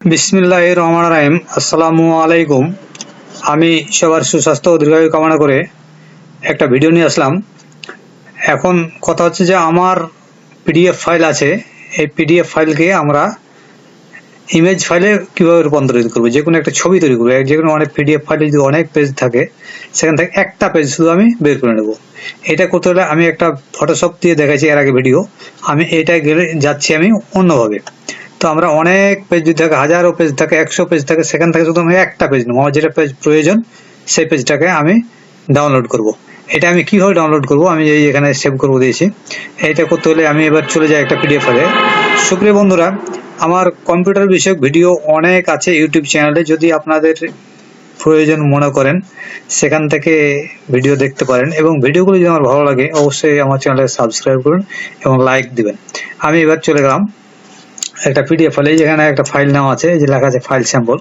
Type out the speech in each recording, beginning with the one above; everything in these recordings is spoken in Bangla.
বিসমিল্লাহ রহমান রাহিম আসসালামু আলাইকুম। আমি সবার সুস্বাস্থ্য ও দীর্ঘায়ু কামনা করে একটা ভিডিও নিয়ে আসলাম। এখন কথা হচ্ছে যে আমার পিডিএফ ফাইল আছে। এই পিডিএফ ফাইলকে আমরা ইমেজ ফাইলে কীভাবে রূপান্তরিত করব? যে কোনো একটা ছবি তৈরি করব। যে কোনো অনেক পিডিএফ ফাইলে যদি অনেক পেজ থাকে, সেখান থেকে একটা পেজ শুধু আমি বের করে নেব। এটা করতে হলে আমি একটা ফটোশপ দিয়ে দেখাইছি এর আগে ভিডিও। আমি এটা গেলে যাচ্ছি আমি অন্যভাবে। তো আমরা অনেক পেজ যদি থাকে, হাজারো পেজ থাকে, একশো পেজ থাকে, সেখান থেকে শুধু আমি একটা পেজ নেব। আমার যেটা পেজ প্রয়োজন, সেই পেজটাকে আমি ডাউনলোড করব। এটা আমি কীভাবে ডাউনলোড করব? আমি এই এখানে সেভ করব দিয়েছি। এইটা করতে হলে আমি এবার চলে যাই একটা পিডিএফ ফাইলে সুপ্রিয় বন্ধুরা, আমার কম্পিউটার বিষয়ক ভিডিও অনেক আছে ইউটিউব চ্যানেলে যদি আপনাদের প্রয়োজন মনে করেন, সেখান থেকে ভিডিও দেখতে পারেন। এবং ভিডিওগুলো যদি আমার ভালো লাগে, অবশ্যই আমার চ্যানেলকে সাবস্ক্রাইব করুন এবং লাইক দিবেন। আমি এবার চলে গেলাম একটা পিডিএফ ফাইল যেখানে একটা ফাইল নেওয়া আছে যে লেখা আছে ফাইল স্যাম্পল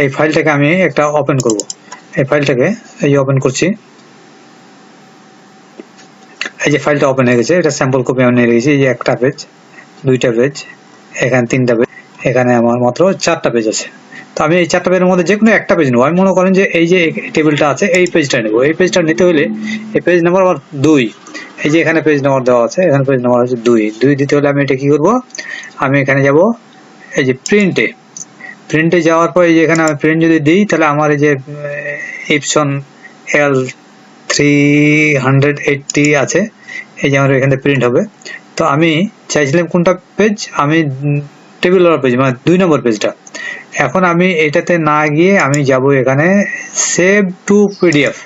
এই ফাইলটাকে আমি একটা ওপেন করব। এই ফাইলটাকে এই ওপেন করছি। এই যে ফাইলটা ওপেন হয়ে গেছে, এটা স্যাম্পল কপি আমি নিয়ে রেখেছি এই একটা পেজ দুইটা পেজ এখানে তিনটা পেজ এখানে আমার মাত্র চারটা পেজ আছে। তো আমি এই চারটা পেজের মধ্যে যে কোনো একটা পেজ নেব। আমি মনে করেন যে এই যে টেবিলটা আছে, এই পেজটা নেব। এই পেজটা নিতে হলে, এই পেজ নাম্বার আমার দুই। এই যে এখানে পেজ নাম্বার দেওয়া আছে, এখানে পেজ নাম্বার হচ্ছে দুই। দুই দিতে হলে আমি এটা কি করব? আমি এখানে যাব, এই যে প্রিন্টে প্রিন্টে যাওয়ার পর এই যে এখানে আমি প্রিন্ট যদি দিই, তাহলে আমার এই যে Epson L three hundred eighty আছে, এই যে আমার এখানে প্রিন্ট হবে। তো আমি চাইছিলাম কোনটা পেজ আমি টেবিল পেজ মানে দুই নম্বর পেজটা এখন আমি এটাতে না গিয়ে আমি যাব এখানে save to PDF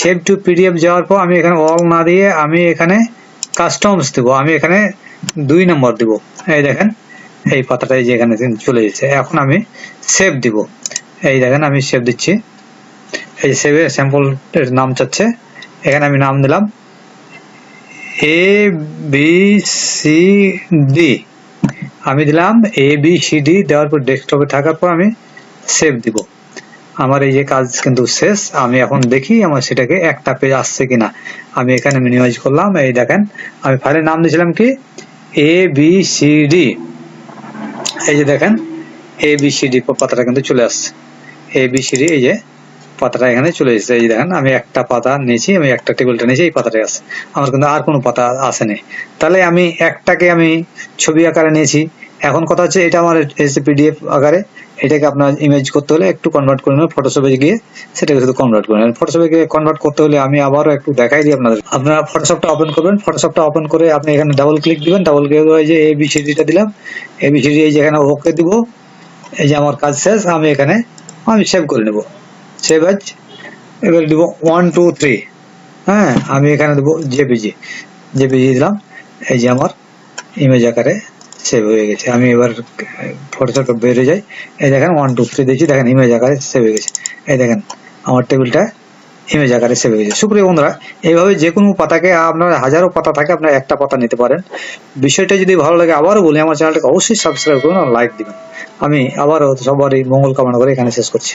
save to PDF যাওয়ার পর আমি এখানে অল না দিয়ে আমি এখানে কাস্টমস দেবো। আমি এখানে দুই নম্বর দিব। এই দেখেন, এই পাতাটা এই যে এখানে চলে যাচ্ছে এখন আমি সেভ দিব। এই দেখেন, আমি সেভ দিচ্ছি। এই সেভে স্যাম্পল নাম চাচ্ছে। এখানে আমি নাম দিলাম এ বি সি ডি আমি দিলাম এ বি সি ডি দেওয়ার পর ডেস্কটপে থাকার পর আমি সেভ দিব। আমার এই যে কাজ কিন্তু শেষ, আমি এখন দেখি আমার সেটাকে একটা পেজ আসছে কিনা। আমি এখানে মিনিমাইজ করলাম, এই দেখেন, আমি ফাইলের নাম দিয়েছিলাম কি? এ বি সি ডি এই যে দেখেন এ বি সি ডি পাতাটা কিন্তু চলে আসছে। এ বি সি ডি এই যে পাতাটা এখানে চলে এসেছে। এই দেখেন, আমি একটা পাতা নিয়েছি, আমি একটা টেবিলটা নিয়েছি, এই পাতাটাই আছে। আমার কিন্তু আর কোনো পাতা আসেনি। তাহলে আমি একটাকে আমি ছবি আকারে নিয়েছি এখন কথা হচ্ছে এটা আমার এসে পিডিএফ আকারে, এটাকে আপনার ইমেজ করতে হলে একটু কনভার্ট করে নেবেন ফটোশপে গিয়ে সেটাকে শুধু কনভার্ট করে নেবেন। ফটোশপে গিয়ে কনভার্ট করতে হলে আমি আবারও একটু দেখাই দিই আপনাদের। আপনারা ফটোশপটা ওপেন করবেন ফটোশপটা ওপেন করে আপনি এখানে ডাবল ক্লিক দিবেন ডাবল ক্লিক করে যে এ বি সিডিটা দিলাম। এ বি এই যে এখানে ওকে দিব, এই যে আমার কাজ শেষ, আমি এখানে আমি সেভ করে নেব। সেভ আজ এবার দিব ওয়ান টু থ্রি হ্যাঁ আমি এখানে দেবো জেপিজি জেপিজি দিলাম, এই যে আমার ইমেজ আকারে। সেভ হয়ে গেছে। আমি এবার ফটোশপটা বেড়ে যাই। এই দেখেন ওয়ান টু থ্রি দিয়েছি দেখেন ইমেজ আকারে সেভ হয়ে গেছে। এই দেখেন, আমার টেবিলটা ইমেজ আকারে সেভ হয়ে গেছে। সুপ্রিয় বন্ধুরা, এইভাবে যে কোনো পাতাকে, আপনার হাজারো পাতা থাকে, আপনার একটা পাতা নিতে পারেন। বিষয়টা যদি ভালো লাগে, আবারও বলি, আমার চ্যানেলটাকে অবশ্যই সাবস্ক্রাইব করুন আর লাইক দিবেন। আমি আবারও সবারই মঙ্গল কামনা করে এখানে শেষ করছি।